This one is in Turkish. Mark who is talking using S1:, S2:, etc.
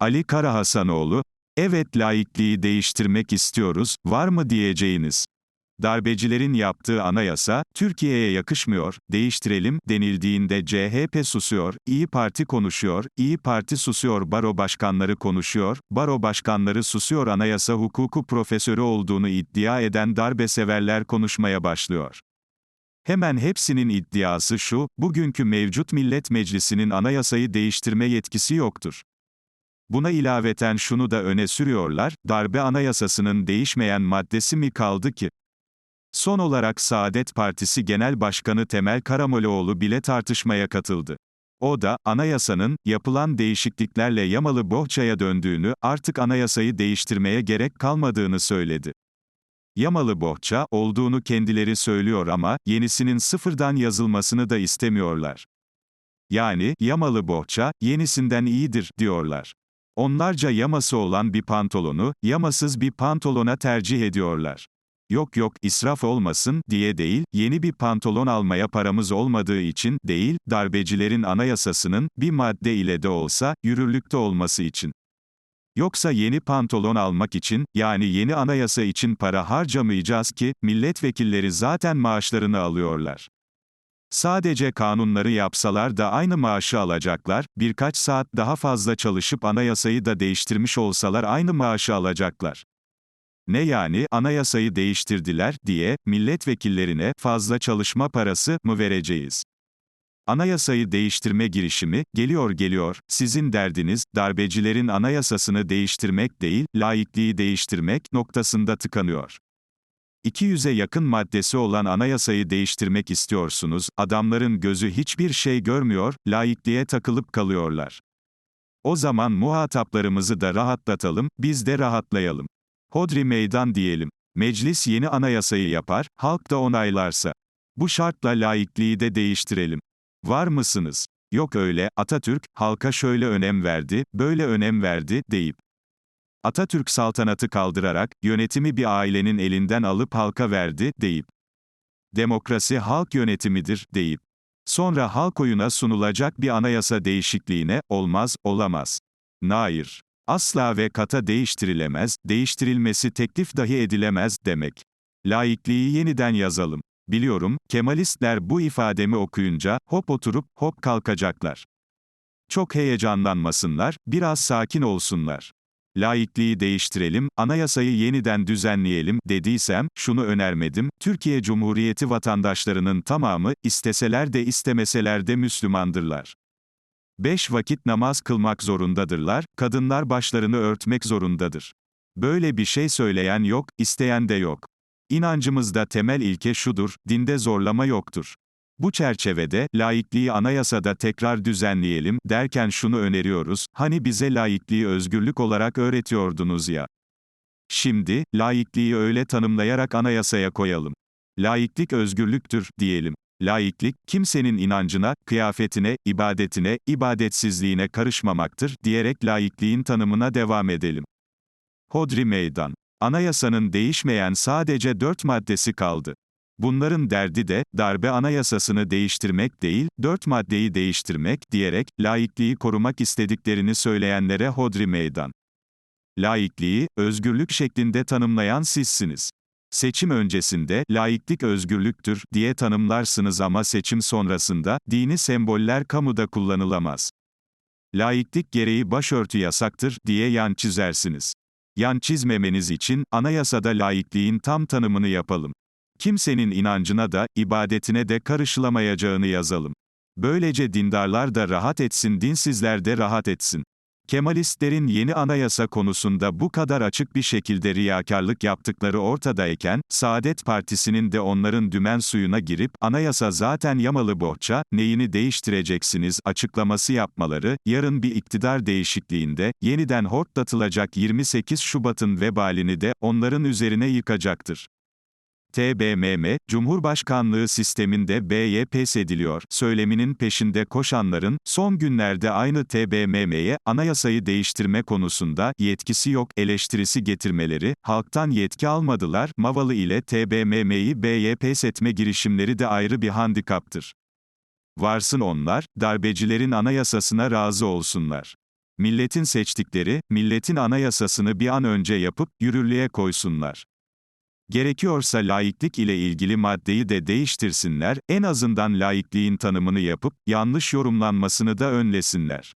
S1: Ali Karahasanoğlu, evet laikliği değiştirmek istiyoruz, var mı diyeceğiniz. Darbecilerin yaptığı anayasa, Türkiye'ye yakışmıyor, değiştirelim denildiğinde CHP susuyor, İyi Parti konuşuyor, İyi Parti susuyor, baro başkanları konuşuyor, baro başkanları susuyor anayasa hukuku profesörü olduğunu iddia eden darbeseverler konuşmaya başlıyor. Hemen hepsinin iddiası şu, bugünkü mevcut Millet Meclisi'nin anayasayı değiştirme yetkisi yoktur. Buna ilaveten şunu da öne sürüyorlar, darbe anayasasının değişmeyen maddesi mi kaldı ki? Son olarak Saadet Partisi Genel Başkanı Temel Karamollaoğlu bile tartışmaya katıldı. O da, anayasanın, yapılan değişikliklerle yamalı bohçaya döndüğünü, artık anayasayı değiştirmeye gerek kalmadığını söyledi. Yamalı bohça, olduğunu kendileri söylüyor ama, yenisinin sıfırdan yazılmasını da istemiyorlar. Yani, yamalı bohça, yenisinden iyidir, diyorlar. Onlarca yaması olan bir pantolonu, yamasız bir pantolona tercih ediyorlar. Yok yok, israf olmasın, diye değil, yeni bir pantolon almaya paramız olmadığı için, değil, darbecilerin anayasasının, bir madde ile de olsa, yürürlükte olması için. Yoksa yeni pantolon almak için, yani yeni anayasa için para harcamayacağız ki, milletvekilleri zaten maaşlarını alıyorlar. Sadece kanunları yapsalar da aynı maaşı alacaklar, birkaç saat daha fazla çalışıp anayasayı da değiştirmiş olsalar aynı maaşı alacaklar. Ne yani, anayasayı değiştirdiler, diye, milletvekillerine, fazla çalışma parası, mı vereceğiz? Anayasayı değiştirme girişimi, geliyor geliyor, sizin derdiniz, darbecilerin anayasasını değiştirmek değil, laikliği değiştirmek, noktasında tıkanıyor. 200'e yakın maddesi olan anayasayı değiştirmek istiyorsunuz, adamların gözü hiçbir şey görmüyor, laikliğe takılıp kalıyorlar. O zaman muhataplarımızı da rahatlatalım, biz de rahatlayalım. Hodri meydan diyelim. Meclis yeni anayasayı yapar, halk da onaylarsa. Bu şartla laikliği de değiştirelim. Var mısınız? Yok öyle, Atatürk, halka şöyle önem verdi, böyle önem verdi, deyip. Atatürk saltanatı kaldırarak, yönetimi bir ailenin elinden alıp halka verdi, deyip. Demokrasi halk yönetimidir, deyip. Sonra halk oyuna sunulacak bir anayasa değişikliğine, olmaz, olamaz. Nair. Asla ve kata değiştirilemez, değiştirilmesi teklif dahi edilemez, demek. Laikliği yeniden yazalım. Biliyorum, Kemalistler bu ifademi okuyunca, hop oturup, hop kalkacaklar. Çok heyecanlanmasınlar, biraz sakin olsunlar. Laikliği değiştirelim, anayasayı yeniden düzenleyelim, dediysem, şunu önermedim, Türkiye Cumhuriyeti vatandaşlarının tamamı, isteseler de istemeseler de Müslümandırlar. Beş vakit namaz kılmak zorundadırlar, kadınlar başlarını örtmek zorundadır. Böyle bir şey söyleyen yok, isteyen de yok. İnancımızda temel ilke şudur, dinde zorlama yoktur. Bu çerçevede, laikliği anayasada tekrar düzenleyelim, derken şunu öneriyoruz, hani bize laikliği özgürlük olarak öğretiyordunuz ya. Şimdi, laikliği öyle tanımlayarak anayasaya koyalım. Laiklik özgürlüktür, diyelim. Laiklik, kimsenin inancına, kıyafetine, ibadetine, ibadetsizliğine karışmamaktır, diyerek laikliğin tanımına devam edelim. Hodri Meydan. Anayasanın değişmeyen sadece dört maddesi kaldı. Bunların derdi de, darbe anayasasını değiştirmek değil, dört maddeyi değiştirmek, diyerek, laikliği korumak istediklerini söyleyenlere hodri meydan. Laikliği, özgürlük şeklinde tanımlayan sizsiniz. Seçim öncesinde, laiklik özgürlüktür, diye tanımlarsınız ama seçim sonrasında, dini semboller kamuda kullanılamaz. Laiklik gereği başörtü yasaktır, diye yan çizersiniz. Yan çizmemeniz için, anayasada laikliğin tam tanımını yapalım. Kimsenin inancına da, ibadetine de karışılamayacağını yazalım. Böylece dindarlar da rahat etsin, dinsizler de rahat etsin. Kemalistlerin yeni anayasa konusunda bu kadar açık bir şekilde riyakarlık yaptıkları ortadayken, Saadet Partisi'nin de onların dümen suyuna girip, anayasa zaten yamalı bohça, neyini değiştireceksiniz açıklaması yapmaları, yarın bir iktidar değişikliğinde, yeniden hortlatılacak 28 Şubat'ın vebalini de, onların üzerine yıkacaktır. TBMM, Cumhurbaşkanlığı sisteminde B'ye pes ediliyor, söyleminin peşinde koşanların, son günlerde aynı TBMM'ye, anayasayı değiştirme konusunda, yetkisi yok, eleştirisi getirmeleri, halktan yetki almadılar, Mavalı ile TBMM'yi B'ye pes etme girişimleri de ayrı bir handikaptır. Varsın onlar, darbecilerin anayasasına razı olsunlar. Milletin seçtikleri, milletin anayasasını bir an önce yapıp, yürürlüğe koysunlar. Gerekiyorsa laiklik ile ilgili maddeyi de değiştirsinler, en azından laikliğin tanımını yapıp, yanlış yorumlanmasını da önlesinler.